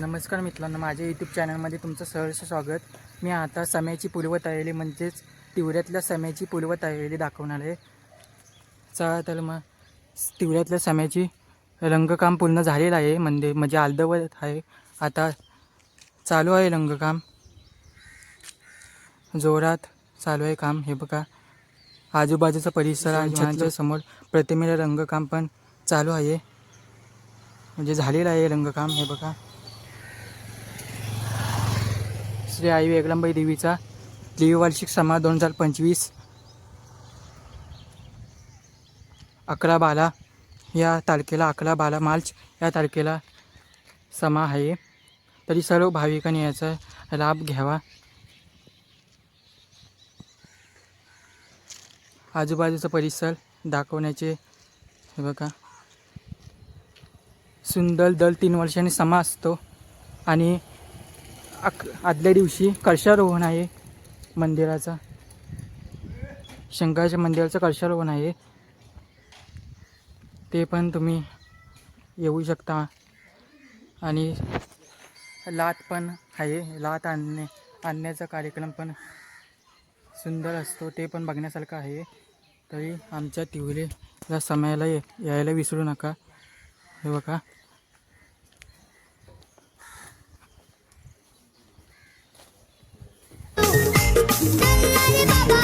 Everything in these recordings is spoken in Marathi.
नमस्कार मित्रांनो माझ्या यूट्यूब चॅनलमध्ये तुमचं सहर्ष स्वागत. मी आता समयाची पूर्वतयारी म्हणजेच तिवऱ्यातल्या समयाची पूर्वतयारी दाखवणार आहे. चला तर मग तिवऱ्यातल्या समयाची रंगकाम पूर्ण झालेलं आहे म्हणजे म्हणजे अर्धवत आहे. आता चालू आहे रंगकाम. जोरात चालू आहे काम. हे बघा आजूबाजूचा परिसर आणि छानच्या समोर प्रतिमेला रंगकाम पण चालू आहे. म्हणजे झालेलं आहे रंगकाम हे बघा. श्री आई वेगळंबाई देवीचा द्विवार्षिक समा दोन हजार पंचवीस. अकरा बारा या तारखेला अकरा बारा मार्च या तारखेला समा आहे. तरी सर्व भाविकांनी याचा लाभ घ्यावा. आजूबाजूचा परिसर दाखवण्याचे हे बघा. सुंदर दर तीन वर्षांनी समा असतो आणि अक आदल्या दिवशी कळशारोहण आहे मंदिराचा. शंकराच्या मंदिराचं कळशारोहण आहे. ते पण तुम्ही येऊ शकता. आणि लात पण आहे. लात आणणे आणण्याचा कार्यक्रम पण सुंदर असतो. ते पण बघण्यासारखं आहे. तरी आमच्या तिवरेला समयाला ये यायला विसरू नका. हे बघा.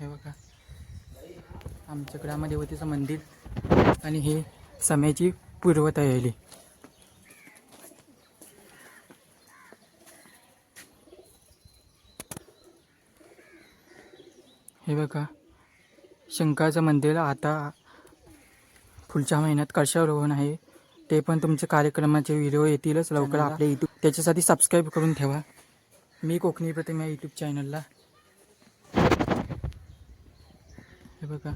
हे बघा. आमच्या ग्रामदेवतेचं मंदिर आणि हे समयाची पूर्वतयारी. हे बघा. शंकराचं मंदिर आता पुढच्या महिन्यात कळशारोहण आहे. ते पण तुमच्या कार्यक्रमाचे व्हिडिओ येतीलच लवकर आपल्या यूट्यूब त्याच्यासाठी सबस्क्राईब करून ठेवा. मी कोकणी प्रतिमा यूट्यूब चॅनलला हे बघा.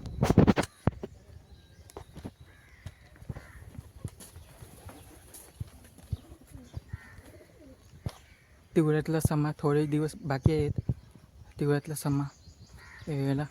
तिवऱ्यातला समा थोडे दिवस बाकी आहेत. तिवऱ्यातला समा यायला